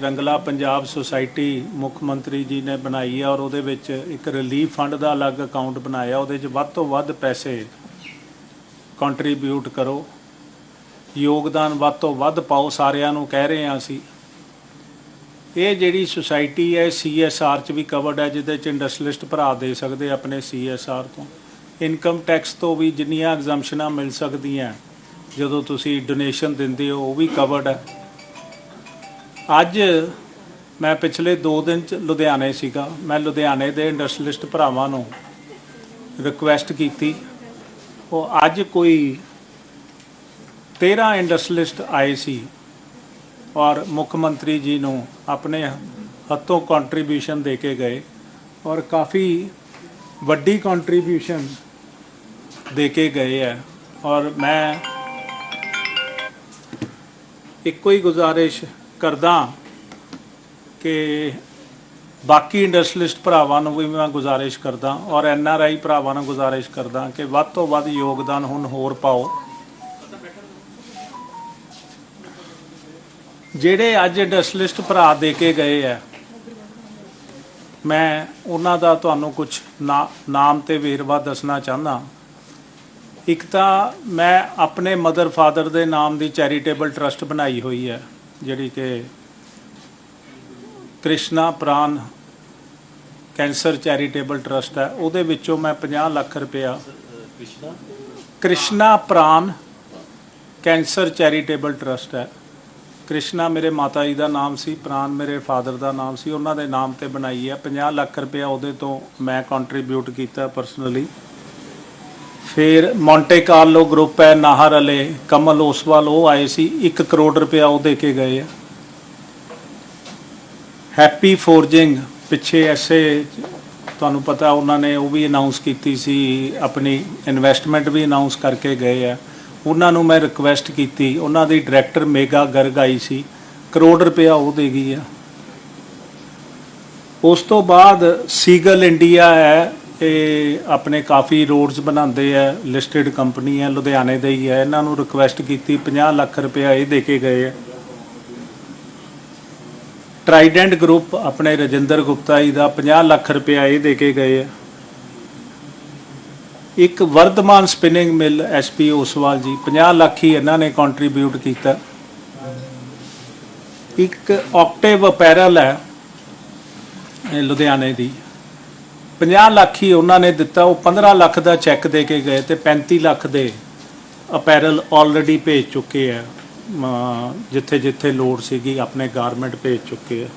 ਰੰਗਲਾ Punjab society ਮੁੱਖ ਮੰਤਰੀ ਜੀ ਨੇ ਬਣਾਈ ਹੈ ਔਰ ਉਹਦੇ ਵਿੱਚ ਇੱਕ ਰਿਲੀਫ ਫੰਡ ਦਾ ਅਲੱਗ ਅਕਾਊਂਟ ਬਣਾਇਆ। ਉਹਦੇ 'ਚ ਵੱਧ ਤੋਂ ਵੱਧ ਪੈਸੇ ਕੰਟਰੀਬਿਊਟ ਕਰੋ। ਯੋਗਦਾਨ ਵੱਧ ਤੋਂ ਵੱਧ ਪਾਓ, ਸਾਰਿਆਂ ਨੂੰ ਕਹਿ ਰਹੇ ਹਾਂ ਅਸੀਂ। ਇਹ ਜਿਹੜੀ ਸੁਸਾਇਟੀ ਹੈ ਸੀਐਸਆਰ ਚ ਵੀ ਕਵਰਡ ਹੈ, ਜਿਹਦੇ ਚ ਇੰਡਸਟਰੀਲਿਸਟ ਭਰਾ ਦੇ ਸਕਦੇ ਆਪਣੇ ਸੀਐਸਆਰ ਤੋਂ। ਇਨਕਮ ਟੈਕਸ ਤੋਂ ਵੀ ਜਿੰਨੀਆਂ ਐਗਜ਼ੈਂਪਸ਼ਨਾਂ ਮਿਲ ਸਕਦੀਆਂ, ਜਦੋਂ ਤੁਸੀਂ ਡੋਨੇਸ਼ਨ ਦਿੰਦੇ ਹੋ, ਉਹ ਵੀ ਕਵਰਡ ਹੈ। ਅੱਜ ਮੈਂ ਪਿਛਲੇ 2 ਦਿਨ ਚ ਲੁਧਿਆਣੇ ਸੀਗਾ। ਮੈਂ ਲੁਧਿਆਣੇ ਦੇ ਇੰਡਸਟਰੀਲਿਸਟ ਭਰਾਵਾਂ ਨੂੰ ਰਿਕੁਐਸਟ ਕੀਤੀ। ਉਹ ਅੱਜ ਕੋਈ 13 ਇੰਡਸਟਰੀਲਿਸਟ ਆਏ ਸੀ ਔਰ ਮੁੱਖ ਮੰਤਰੀ ਜੀ ਨੂੰ ਆਪਣੇ ਹੱਥੋਂ ਕੰਟਰੀਬਿਊਸ਼ਨ ਦੇ ਕੇ ਗਏ ਔਰ ਕਾਫੀ ਵੱਡੀ ਕੰਟਰੀਬਿਊਸ਼ਨ ਦੇ ਕੇ ਗਏ ਹੈ। ਔਰ ਮੈਂ ਇੱਕੋ ਹੀ ਗੁਜ਼ਾਰਿਸ਼ ਕਰਦਾ ਕਿ ਬਾਕੀ ਇੰਡਸਟਰੀਲਿਸਟ ਭਰਾਵਾਂ ਨੂੰ ਵੀ ਮੈਂ ਗੁਜ਼ਾਰਿਸ਼ ਕਰਦਾ ਔਰ ਐਨ ਆਰ ਆਈ ਭਰਾਵਾਂ ਨੂੰ ਗੁਜ਼ਾਰਿਸ਼ ਕਰਦਾ ਕਿ ਵੱਧ ਤੋਂ ਵੱਧ ਯੋਗਦਾਨ ਹੁਣ ਹੋਰ ਪਾਓ। ਜਿਹੜੇ ਅੱਜ ਇੰਡਸਟਰੀਲਿਸਟ ਭਰਾ ਦੇ ਕੇ ਗਏ ਆ, ਮੈਂ ਉਹਨਾਂ ਦਾ ਤੁਹਾਨੂੰ ਕੁਝ ਨਾਮ ਤੇ ਵੇਰਵਾ ਦੱਸਣਾ ਚਾਹੁੰਦਾ। ਇੱਕ ਤਾਂ ਮੈਂ ਆਪਣੇ ਮਦਰ ਫਾਦਰ ਦੇ ਨਾਮ ਦੀ ਚੈਰੀਟੇਬਲ ਟਰਸਟ ਬਣਾਈ ਹੋਈ ਹੈ। ਜਿਹੜੀ ਕਿ Krishna Pran cancer charitable trust ਹੈ ਉਹਦੇ ਵਿੱਚੋਂ ਮੈਂ 50 ਲੱਖ ਰੁਪਇਆ Krishna? Pran cancer charitable trust ਹੈ। ਕ੍ਰਿਸ਼ਨਾ ਮੇਰੇ ਮਾਤਾ ਜੀ ਦਾ ਨਾਮ ਸੀ ਪ੍ਰਾਨ ਮੇਰੇ ਫਾਦਰ ਦਾ ਨਾਮ ਸੀ ਉਹਨਾਂ ਦੇ ਨਾਮ ਤੇ ਬਣਾਈ ਹੈ। 50 ਲੱਖ ਰੁਪਇਆ ਉਹਦੇ ਤੋਂ ਮੈਂ ਕੰਟਰੀਬਿਊਟ ਕੀਤਾ ਪਰਸਨਲੀ ਫਿਰ ਮੌਂਟੇ ਕਾਰਲੋ ਗਰੁੱਪ ਹੈ, ਨਾਹਰ ਅਲੇ ਕਮਲ ਓਸਵਾਲ, ਉਹ ਆਏ ਸੀ 1 ਕਰੋੜ ਰੁਪਇਆ ਉਹ ਦੇ ਕੇ ਗਏ ਆ। ਹੈਪੀ ਫੋਰਜਿੰਗ ਪਿੱਛੇ ਐਸੇ, ਤੁਹਾਨੂੰ ਪਤਾ ਉਹਨਾਂ ਨੇ ਉਹ ਵੀ ਅਨਾਉਂਸ ਕੀਤੀ ਸੀ, ਆਪਣੀ ਇਨਵੈਸਟਮੈਂਟ ਵੀ ਅਨਾਉਂਸ ਕਰਕੇ ਗਏ ਆ। ਉਹਨਾਂ ਨੂੰ ਮੈਂ ਰਿਕੁਐਸਟ ਕੀਤੀ, ਉਹਨਾਂ ਦੀ ਡਾਇਰੈਕਟਰ ਮੇਗਾ ਗਰਗ ਆਈ ਸੀ, ਕਰੋੜ ਰੁਪਇਆ ਉਹ ਦੇ ਗਈ ਆ। ਉਸ ਤੋਂ ਬਾਅਦ ਸੀਗਲ ਇੰਡੀਆ ਹੈ ਇਹ ਆਪਣੇ ਕਾਫੀ ਰੋਡਸ ਬਣਾਉਂਦੇ ਆ ਲਿਸਟਿਡ ਕੰਪਨੀ ਹੈ ਲੁਧਿਆਣੇ ਦੇ ਹੀ ਹੈ ਇਹਨਾਂ ਨੂੰ ਰਿਕੁਐਸਟ ਕੀਤੀ 50 ਲੱਖ ਰੁਪਇਆ ਇਹ ਦੇ ਕੇ ਗਏ ਆ। ਟਰਾਈਡੈਂਟ ਗਰੁੱਪ ਆਪਣੇ ਰਜਿੰਦਰ ਗੁਪਤਾ ਜੀ ਦਾ 50 ਲੱਖ ਰੁਪਇਆ ਇਹ ਦੇ ਕੇ ਗਏ ਆ। ਇੱਕ Vardhman spinning mill SP Oswal ji 50 lakh ਹੀ ਇਹਨਾਂ ਨੇ ਕੰਟਰੀਬਿਊਟ ਕੀਤਾ। ਇੱਕ ਆਕਟੇਵ ਅਪੈਰਲ ਹੈ ਲੁਧਿਆਣੇ ਦੀ। 50 ਲੱਖ ਹੀ ਉਹਨਾਂ ਨੇ ਦਿੱਤਾ, ਉਹ 15 ਲੱਖ ਦਾ ਚੈੱਕ ਦੇ ਕੇ ਗਏ ਤੇ 35 ਲੱਖ ਦੇ ਅਪੈਰਲ ਆਲਰੇਡੀ ਭੇਜ ਚੁੱਕੇ ਆ। ਜਿੱਥੇ ਜਿੱਥੇ ਲੋੜ ਸੀਗੀ, ਆਪਣੇ ਗਾਰਮੈਂਟ ਭੇਜ ਚੁੱਕੇ ਆ।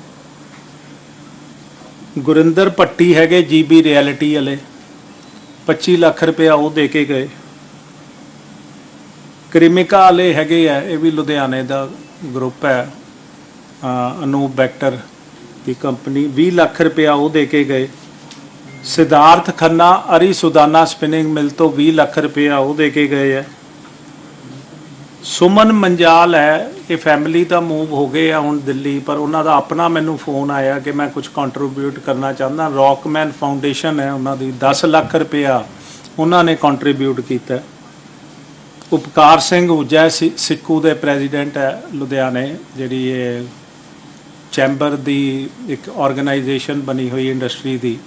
ਗੁਰਿੰਦਰ ਪੱਟੀ ਹੈਗੇ ਜੀਬੀ ਰਿਐਲਿਟੀ ਵਾਲੇ 25 ਲੱਖ ਰੁਪਇਆ ਉਹ ਦੇ ਕੇ ਗਏ। ਕ੍ਰਿਮਿਕਾ ਵਾਲੇ ਹੈਗੇ ਆ, ਇਹ ਵੀ ਲੁਧਿਆਣੇ ਦਾ ਗਰੁੱਪ ਹੈ। ਅਨੂਪ ਬੈਕਟਰ ਦੀ ਕੰਪਨੀ 20 ਲੱਖ ਰੁਪਇਆ ਉਹ ਦੇ ਕੇ ਗਏ। ਸਿਧਾਰਥ ਖੰਨਾ ਅਰੀ ਸੁਦਾਨਾ ਸਪਿਨਿੰਗ ਮਿਲ ਤੋਂ 20 ਲੱਖ ਰੁਪਇਆ ਉਹ ਦੇ ਕੇ ਗਏ ਆ। ਸੁਮਨ ਮੰਜਾਲ ਹੈ, ਇਹ ਫੈਮਿਲੀ ਦਾ ਮੂਵ ਹੋ ਗਏ ਆ ਹੁਣ ਦਿੱਲੀ, ਪਰ ਉਹਨਾਂ ਦਾ ਆਪਣਾ ਮੈਨੂੰ ਫੋਨ ਆਇਆ ਕਿ ਮੈਂ ਕੁਝ ਕੰਟਰੀਬਿਊਟ ਕਰਨਾ ਚਾਹੁੰਦਾ। ਰੌਕਮੈਨ ਫਾਊਂਡੇਸ਼ਨ ਹੈ ਉਹਨਾਂ ਦੀ 10 ਲੱਖ ਰੁਪਇਆ ਉਹਨਾਂ ਨੇ ਕੰਟਰੀਬਿਊਟ ਕੀਤਾ। ਉਪਕਾਰ ਸਿੰਘ ਉਜੈ ਸਿ- ਸਿੱਕੂ ਦੇ ਪ੍ਰੈਜ਼ੀਡੈਂਟ ਹੈ ਲੁਧਿਆਣੇ, ਜਿਹੜੀ ਇਹ ਚੈਂਬਰ ਦੀ ਇੱਕ ਆਰਗੇਨਾਈਜੇਸ਼ਨ ਬਣੀ ਹੋਈ ਇੰਡਸਟਰੀ ਦੀ।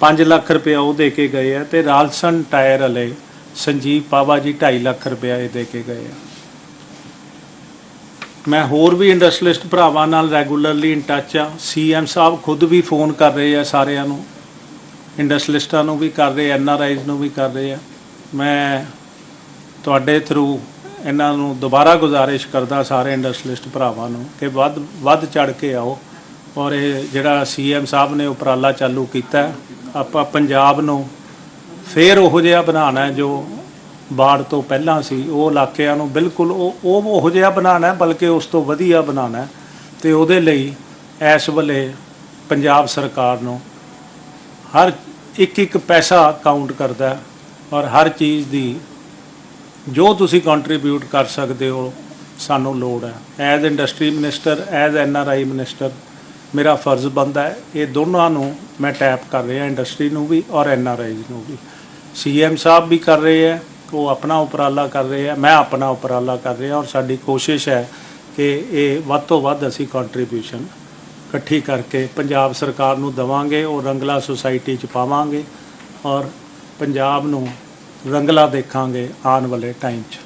5 ਲੱਖ ਰੁਪਇਆ ਉਹ ਦੇ ਕੇ ਗਏ ਆ ਤੇ ਰਾਲਸਨ ਟਾਇਰ ਵਾਲੇ ਸੰਜੀਵ ਪਾਵਾ ਜੀ 2.5 ਲੱਖ ਰੁਪਇਆ ਇਹ ਦੇ ਕੇ ਗਏ ਆ। ਮੈਂ ਹੋਰ ਵੀ ਇੰਡਸਟਰੀਲਿਸਟ ਭਰਾਵਾਂ ਨਾਲ ਰੈਗੂਲਰਲੀ ਇਨ ਟੱਚ ਆ। ਸੀਐਮ ਸਾਹਿਬ ਖੁਦ ਵੀ ਫੋਨ ਕਰ ਰਹੇ ਆ ਸਾਰਿਆਂ ਨੂੰ। ਇੰਡਸਟਰੀਲਿਸਟਾਂ ਨੂੰ ਵੀ ਕਰ ਰਹੇ ਐਨ ਆਰ ਆਈਜ਼ ਨੂੰ ਵੀ ਕਰ ਰਹੇ ਆ। ਮੈਂ ਤੁਹਾਡੇ ਥਰੂ ਇਹਨਾਂ ਨੂੰ ਦੁਬਾਰਾ ਗੁਜ਼ਾਰਿਸ਼ ਕਰਦਾ ਸਾਰੇ ਇੰਡਸਟਰੀਲਿਸਟ ਭਰਾਵਾਂ ਨੂੰ ਕਿ ਵੱਧ ਵੱਧ ਚੜ ਕੇ ਆਓ। ਔਰ ਇਹ ਜਿਹੜਾ ਸੀਐਮ ਸਾਹਿਬ ਨੇ ਉਪਰਾਲਾ ਚਾਲੂ ਕੀਤਾ ਆਪਾਂ ਪੰਜਾਬ ਨੂੰ ਫੇਰ ਉਹੋ ਜਿਹਾ ਬਣਾਉਣਾ ਜੋ ਬਾੜ ਤੋਂ ਪਹਿਲਾਂ ਸੀ, ਉਹ ਇਲਾਕਿਆਂ ਨੂੰ ਬਿਲਕੁਲ ਉਹ ਉਹ ਉਹੋ ਜਿਹਾ ਬਣਾਉਣਾ ਬਲਕਿ ਉਸ ਤੋਂ ਵਧੀਆ ਬਣਾਉਣਾ ਹੈ ਤੇ ਉਹਦੇ ਲਈ ਇਸ ਵੇਲੇ ਪੰਜਾਬ ਸਰਕਾਰ ਨੂੰ ਹਰ ਇੱਕ ਇੱਕ ਪੈਸਾ ਕਾਊਂਟ ਕਰਦਾ ਔਰ ਹਰ ਚੀਜ਼ ਦੀ ਜੋ ਤੁਸੀਂ ਕੰਟਰੀਬਿਊਟ ਕਰ ਸਕਦੇ ਹੋ, ਸਾਨੂੰ ਲੋੜ ਹੈ। As industry minister as N R I minister ਮੇਰਾ ਫਰਜ਼ ਬਣਦਾ ਹੈ, ਇਹ ਦੋਨਾਂ ਨੂੰ ਮੈਂ ਟੈਪ ਕਰ ਰਿਹਾ ਇੰਡਸਟਰੀ ਨੂੰ ਵੀ ਔਰ ਐਨ ਆਰ ਆਈ ਨੂੰ ਵੀ। ਸੀਐਮ ਸਾਹਿਬ ਵੀ ਕਰ ਰਹੇ ਹੈ, ਉਹ ਆਪਣਾ ਉਪਰਾਲਾ ਕਰ ਰਹੇ ਹੈ, ਮੈਂ ਆਪਣਾ ਉਪਰਾਲਾ ਕਰ ਰਿਹਾ ਔਰ ਸਾਡੀ ਕੋਸ਼ਿਸ਼ ਹੈ ਕਿ ਇਹ ਵੱਧ ਤੋਂ ਵੱਧ ਅਸੀਂ ਕੰਟਰੀਬਿਊਸ਼ਨ ਇਕੱਠੀ ਕਰਕੇ ਪੰਜਾਬ ਸਰਕਾਰ ਨੂੰ ਦਵਾਂਗੇ, ਉਹ ਰੰਗਲਾ ਸੁਸਾਇਟੀ ਚ ਪਾਵਾਂਗੇ ਔਰ ਪੰਜਾਬ ਨੂੰ ਰੰਗਲਾ ਦੇਖਾਂਗੇ ਆਉਣ ਵਾਲੇ ਟਾਈਮ 'ਚ।